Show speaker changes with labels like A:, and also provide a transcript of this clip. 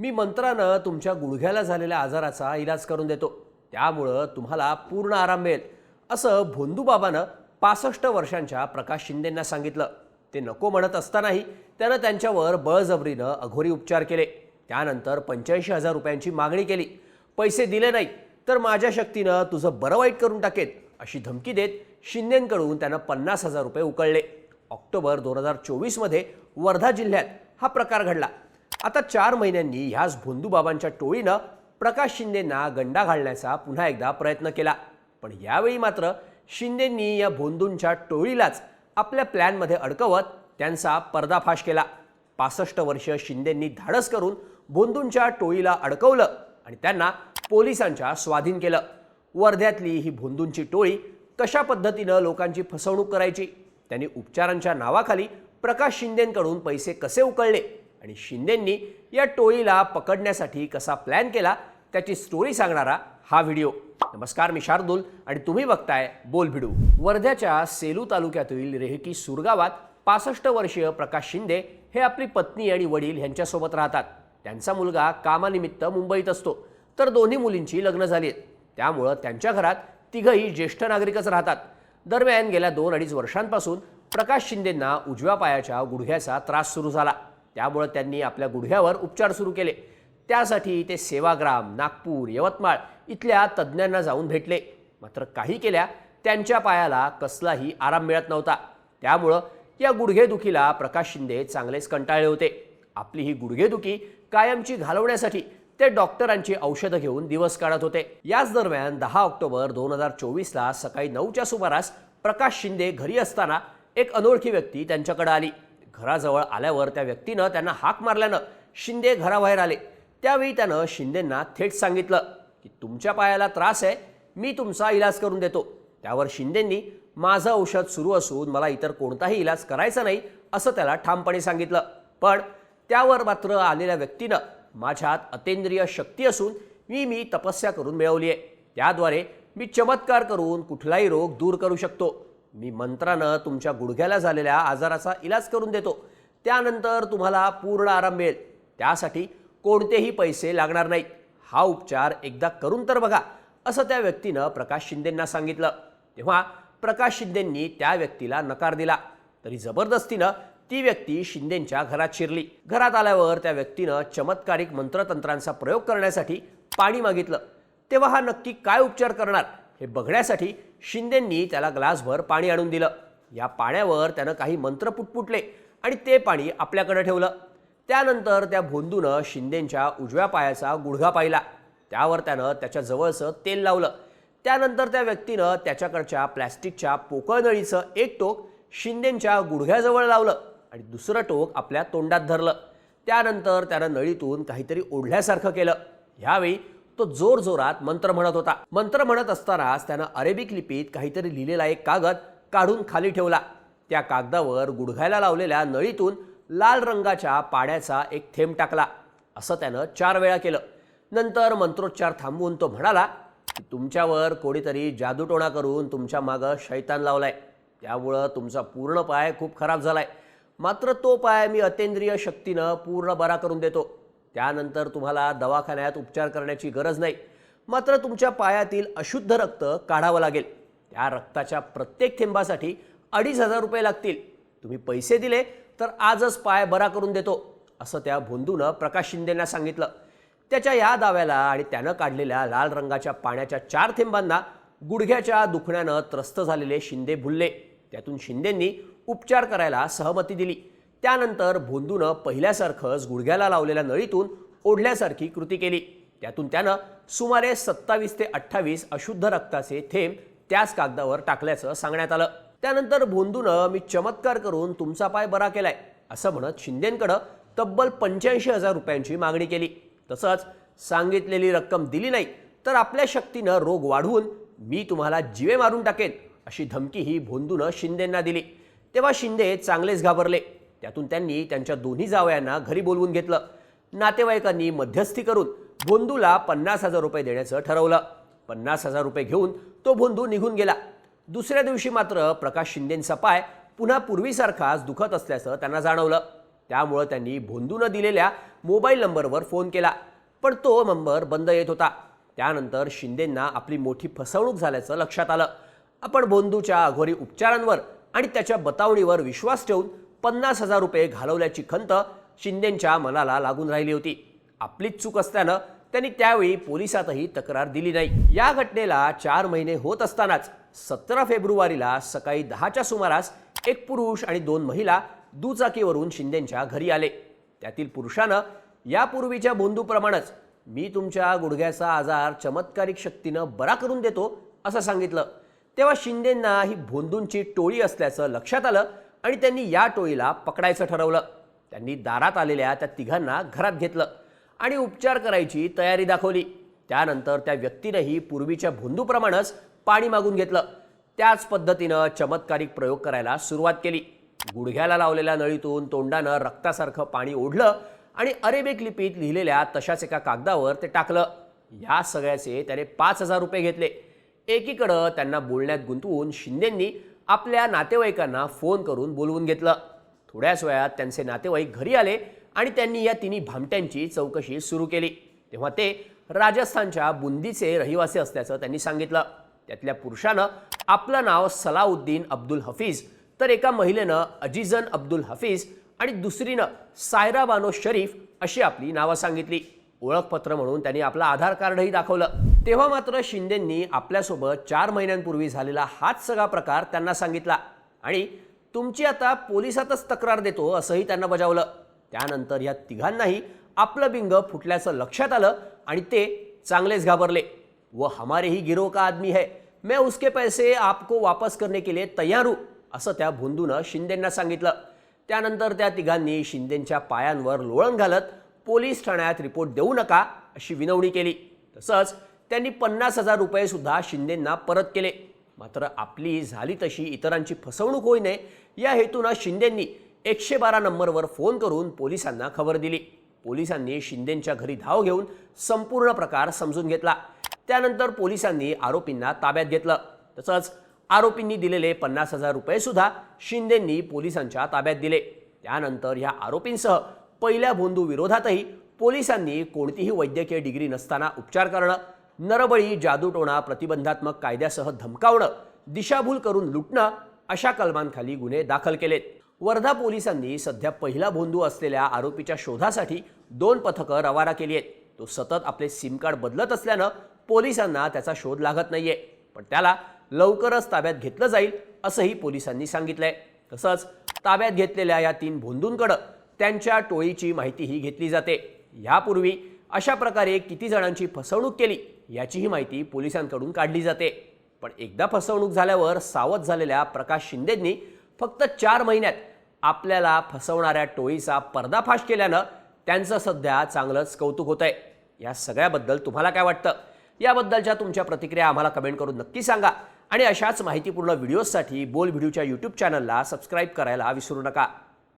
A: मी मंत्रानं तुमच्या गुडघ्याला झालेल्या आजाराचा इलाज करून देतो. त्यामुळं तुम्हाला पूर्ण आराम मिळेल. असं भोंदूबाबानं पासष्ट वर्षांच्या प्रकाश शिंदेंना सांगितलं. ते नको म्हणत असतानाही त्यानं त्यांच्यावर बळजबरीनं अघोरी उपचार केले. त्यानंतर पंच्याऐंशी हजार रुपयांची मागणी केली. पैसे दिले नाही तर माझ्या शक्तीनं तुझं बरं वाईट करून टाकेत अशी धमकी देत शिंदेंकडून त्यानं पन्नास हजार रुपये उकळले. ऑक्टोबर दोन हजार चोवीसमध्ये वर्धा जिल्ह्यात हा प्रकार घडला. आता चार महिन्यांनी ह्याच भोंदूबाबांच्या टोळीनं प्रकाश शिंदेंना गंडा घालण्याचा पुन्हा एकदा प्रयत्न केला. पण यावेळी मात्र शिंदेंनी या भोंदूंच्या टोळीलाच आपल्या प्लॅनमध्ये अडकवत त्यांचा पर्दाफाश केला. पासष्ट वर्ष शिंदेंनी धाडस करून भोंदूंच्या टोळीला अडकवलं आणि त्यांना पोलिसांच्या स्वाधीन केलं. वर्ध्यातली ही भोंदूंची टोळी कशा पद्धतीनं लोकांची फसवणूक करायची? त्यांनी उपचारांच्या नावाखाली प्रकाश शिंदेंकडून पैसे कसे उकळले? आणि शिंदेंनी या टोळीला पकडण्यासाठी कसा प्लॅन केला त्याची स्टोरी सांगणारा हा व्हिडिओ नमस्कार मी शार्दूल आणि तुम्ही बघताय बोल भिडू. वर्ध्याच्या सेलू तालुक्यातील रेहकी सुरगावात पासष्ट वर्षीय प्रकाश शिंदे हे आपली पत्नी आणि वडील यांच्यासोबत राहतात. त्यांचा मुलगा कामानिमित्त मुंबईत असतो. तर दोन्ही मुलींची लग्न झाली आहेत. त्यामुळं त्यांच्या घरात तिघही ज्येष्ठ नागरिकच राहतात. दरम्यान गेल्या दोन अडीच वर्षांपासून प्रकाश शिंदेंना उजव्या पायाच्या गुडघ्याचा त्रास सुरू झाला. त्यामुळं त्यांनी आपल्या गुडघ्यावर उपचार सुरू केले. त्यासाठी ते सेवाग्राम नागपूर यवतमाळ इथल्या तज्ज्ञांना जाऊन भेटले. मात्र काही केल्या त्यांच्या पायाला कसलाही आराम मिळत नव्हता. त्यामुळं या गुडघेदुखीला प्रकाश शिंदे चांगलेच कंटाळले होते. आपली ही गुडघेदुखी कायमची घालवण्यासाठी ते डॉक्टरांची औषधं घेऊन दिवस काढत होते. याच दरम्यान दहा ऑक्टोबर दोन हजार चोवीसला सकाळी नऊच्या सुमारास प्रकाश शिंदे घरी असताना एक अनोळखी व्यक्ती त्यांच्याकडे आली. घराजवळ आल्यावर त्या व्यक्तीनं त्यांना हाक मारल्यानं शिंदे घराबाहेर आले. त्यावेळी त्यानं शिंदेंना थेट सांगितलं की तुमच्या पायाला त्रास आहे मी तुमचा इलाज करून देतो. त्यावर शिंदेंनी माझं औषध सुरू असून मला इतर कोणताही इलाज करायचा नाही असं त्याला ठामपणे सांगितलं. पण त्यावर मात्र आलेल्या व्यक्तीनं माझ्यात अतेंद्रिय शक्ती असून मी मी तपस्या करून मिळवली आहे त्याद्वारे मी चमत्कार करून कुठलाही रोग दूर करू शकतो. मी मंत्रानं तुमच्या गुडघ्याला झालेल्या आजाराचा इलाज करून देतो. त्यानंतर तुम्हाला पूर्ण आराम मिळेल. त्यासाठी कोणतेही पैसे लागणार नाहीत. हा उपचार एकदा करून तर बघा असं त्या व्यक्तीनं प्रकाश शिंदेंना सांगितलं. तेव्हा प्रकाश शिंदेंनी त्या व्यक्तीला नकार दिला. तरी जबरदस्तीनं ती व्यक्ती शिंदेंच्या घरात शिरली. घरात आल्यावर त्या व्यक्तीनं चमत्कारिक मंत्रतंत्रांचा प्रयोग करण्यासाठी पाणी मागितलं. तेव्हा हा नक्की काय उपचार करणार? हे बघण्यासाठी शिंदेंनी त्याला ग्लासभर पाणी आणून दिलं. या पाण्यावर त्यानं काही मंत्र पुटपुटले आणि ते पाणी आपल्याकडे ठेवलं. त्यानंतर त्या भोंदूनं शिंदेंच्या उजव्या पायाचा गुडघा पाहिला. त्यावर त्यानं त्याच्या जवळचं तेल लावलं. त्यानंतर त्या व्यक्तीनं त्याच्याकडच्या प्लॅस्टिकच्या पोकळ नळीचं एक टोक शिंदेंच्या गुडघ्याजवळ लावलं आणि दुसरं टोक आपल्या तोंडात धरलं. त्यानंतर त्यानं नळीतून काहीतरी ओढल्यासारखं केलं. ह्यावेळी तो जोर जोरात मंत्र म्हणत होता. मंत्र म्हणत असतानाच त्यानं अरेबिक लिपीत काहीतरी लिहिलेला एक कागद काढून खाली ठेवला. त्या कागदावर गुडघायला लावलेल्या नळीतून लाल रंगाच्या पाण्याचा एक थेंब टाकला. असं त्यानं चार वेळा केलं. नंतर मंत्रोच्चार थांबवून तो म्हणाला की तुमच्यावर कोणीतरी जादूटोणा करून तुमच्या मागं शैतान लावलाय. त्यामुळं तुमचा पूर्ण पाय खूप खराब झालाय. मात्र तो पाय मी अतेंद्रिय शक्तीनं पूर्ण बरा करून देतो. त्यानंतर तुम्हाला दवाखान्यात उपचार करण्याची गरज नाही. मात्र तुमच्या पायातील अशुद्ध रक्त काढावं लागेल. त्या रक्ताच्या प्रत्येक थेंबासाठी अडीच हजार रुपये लागतील. तुम्ही पैसे दिले तर आजच पाय बरा करून देतो असं त्या भोंदूनं प्रकाश शिंदेंना सांगितलं. त्याच्या या दाव्याला आणि त्यानं काढलेल्या लाल रंगाच्या पाण्याच्या चार थेंबांना गुडघ्याच्या दुखण्यानं त्रस्त झालेले शिंदे भुलले. त्यातून शिंदेंनी उपचार करायला सहमती दिली. त्यानंतर भोंदूनं पहिल्यासारखंच गुडघ्याला लावलेल्या नळीतून ओढल्यासारखी कृती केली. त्यातून त्यानं सुमारे सत्तावीस ते अठ्ठावीस अशुद्ध रक्ताचे थेंब त्याच कागदावर टाकल्याचं सांगण्यात आलं. त्यानंतर भोंदूनं मी चमत्कार करून तुमचा पाय बरा केलाय असं म्हणत शिंदेंकडं तब्बल पंच्याऐंशी हजार रुपयांची मागणी केली. तसंच सांगितलेली रक्कम दिली नाही तर आपल्या शक्तीनं रोग वाढवून मी तुम्हाला जिवे मारून टाकेन अशी धमकी ही भोंदूनं शिंदेंना दिली. तेव्हा शिंदे चांगलेच घाबरले. त्यातून त्यांनी त्यांच्या दोन्ही जावयांना घरी बोलवून घेतलं. नातेवाईकांनी मध्यस्थी करून भोंदूला पन्नास हजार रुपये देण्याचं ठरवलं. पन्नास हजार रुपये घेऊन तो भोंदू निघून गेला. दुसऱ्या दिवशी मात्र प्रकाश शिंदेंचा पाय पुन्हा पूर्वीसारखाच दुखत असल्याचं त्यांना जाणवलं. त्यामुळं त्यांनी भोंदूनं दिलेल्या मोबाईल नंबरवर फोन केला. पण तो नंबर बंद येत होता. त्यानंतर शिंदेंना आपली मोठी फसवणूक झाल्याचं लक्षात आलं. आपण भोंदूच्या अघोरी उपचारांवर आणि त्याच्या बतावणीवर विश्वास ठेवून पन्नास हजार रुपये घालवल्याची खंत शिंदेंच्या मनाला लागून राहिली होती. आपलीच चूक असल्यानं त्यांनी त्यावेळी पोलिसातही तक्रार दिली नाही. या घटनेला चार महिने होत असतानाच सतरा फेब्रुवारीला सकाळी दहाच्या सुमारास एक पुरुष आणि दोन महिला दुचाकीवरून शिंदेंच्या घरी आले. त्यातील पुरुषानं यापूर्वीच्या बोंदूप्रमाणेच मी तुमच्या गुडघ्याचा आजार चमत्कारिक शक्तीनं बरा करून देतो असं सांगितलं. तेव्हा शिंदेंना ही भोंदूंची टोळी असल्याचं लक्षात आलं आणि त्यांनी या टोळीला पकडायचं ठरवलं. त्यांनी दारात आलेल्या त्या तिघांना घरात घेतलं आणि उपचार करायची तयारी दाखवली. त्यानंतर त्या व्यक्तीनंही पूर्वीच्या भोंदूप्रमाणेच पाणी मागून घेतलं. त्याच पद्धतीनं चमत्कारिक प्रयोग करायला सुरुवात केली. गुडघ्याला लावलेल्या नळीतून तोंडानं रक्तासारखं पाणी ओढलं आणि अरेबिक लिपीत लिहिलेल्या तशाच एका कागदावर ते टाकलं. या सगळ्याचे त्याने पाच हजार रुपये घेतले. एकीकडं त्यांना बोलण्यात गुंतवून शिंदेंनी आपल्या नातेवाईकांना फोन करून बोलवून घेतलं. थोड्याच वेळात त्यांचे नातेवाईक घरी आले आणि त्यांनी या तिन्ही भामट्यांची चौकशी सुरू केली. तेव्हा ते राजस्थानच्या बुंदीचे रहिवासी असल्याचं त्यांनी सांगितलं. त्यातल्या पुरुषानं आपलं नाव सलाउद्दीन अब्दुल हफीज तर एका महिलेनं अजिजन अब्दुल हफीज आणि दुसरीनं सायरा बानो शरीफ अशी आपली नावं सांगितली. ओळखपत्र म्हणून त्यांनी आपलं आधार कार्डही दाखवलं. तेव्हा मात्र शिंदेंनी आपल्यासोबत चार महिन्यांपूर्वी झालेला हाच सगळा प्रकार त्यांना सांगितला. आणि तुमची आता पोलिसातच तक्रार देतो असंही त्यांना बजावलं. त्यानंतर या तिघांनाही आपलं बिंग फुटल्याचं लक्षात आलं आणि ते चांगलेच घाबरले. व हमारे ही का आदमी है? मैं उसके पैसे आपको वापस करने के लिए तयार हूं असं त्या भोंदूनं शिंदेंना सांगितलं. त्यानंतर त्या तिघांनी शिंदेंच्या पायांवर लोळण घालत पोलीस ठाण्यात रिपोर्ट देऊ नका अशी विनवणी केली. तसंच त्यांनी पन्नास हजार रुपये सुद्धा शिंदेंना परत केले. मात्र आपली झाली तशी इतरांची फसवणूक होऊ नये या हेतूनं शिंदेंनी एकशे बारा नंबरवर फोन करून पोलिसांना खबर दिली. पोलिसांनी शिंदेंच्या घरी धाव घेऊन संपूर्ण प्रकार समजून घेतला. त्यानंतर पोलिसांनी आरोपींना ताब्यात घेतलं. तसंच आरोपींनी दिलेले पन्नास हजार रुपये सुद्धा शिंदेंनी पोलिसांच्या ताब्यात दिले. त्यानंतर या आरोपींसह पहिल्या भोंदू विरोधातही पोलिसांनी कोणतीही वैद्यकीय डिग्री नसताना उपचार करणं नरबळी जादूटोणा प्रतिबंधात्मक कायद्यासह धमकावणं दिशाभूल करून लुटणं अशा कलमांखाली गुन्हे दाखल केलेत. वर्धा पोलिसांनी सध्या पहिला भोंदू असलेल्या आरोपीच्या शोधासाठी दोन पथकं रवाना केली आहेत तो सतत आपले सिम कार्ड बदलत असल्यानं पोलिसांना त्याचा शोध लागत नाहीये. पण त्याला लवकरच ताब्यात घेतलं जाईल असंही पोलिसांनी सांगितलंय. तसंच ताब्यात घेतलेल्या या तीन भोंदूंकडं त्यांच्या टोळीची माहितीही घेतली जाते. यापूर्वी अशा प्रकारे किती जणांची फसवणूक केली याचीही माहिती पोलिसांकडून काढली जाते. पण एकदा फसवणूक झाल्यावर सावध झालेल्या प्रकाश शिंदेंनी फक्त चार महिन्यात आपल्याला फसवणाऱ्या टोळीचा पर्दाफाश केल्यानं त्यांचं सध्या चांगलंच कौतुक होत आहे या सगळ्याबद्दल तुम्हाला काय वाटतं? याबद्दलच्या तुमच्या प्रतिक्रिया आम्हाला कमेंट करून नक्की सांगा आणि अशाच माहितीपूर्ण व्हिडिओजसाठी बोल व्हिडिओच्या यूट्यूब चॅनलला सबस्क्राईब करायला विसरू नका.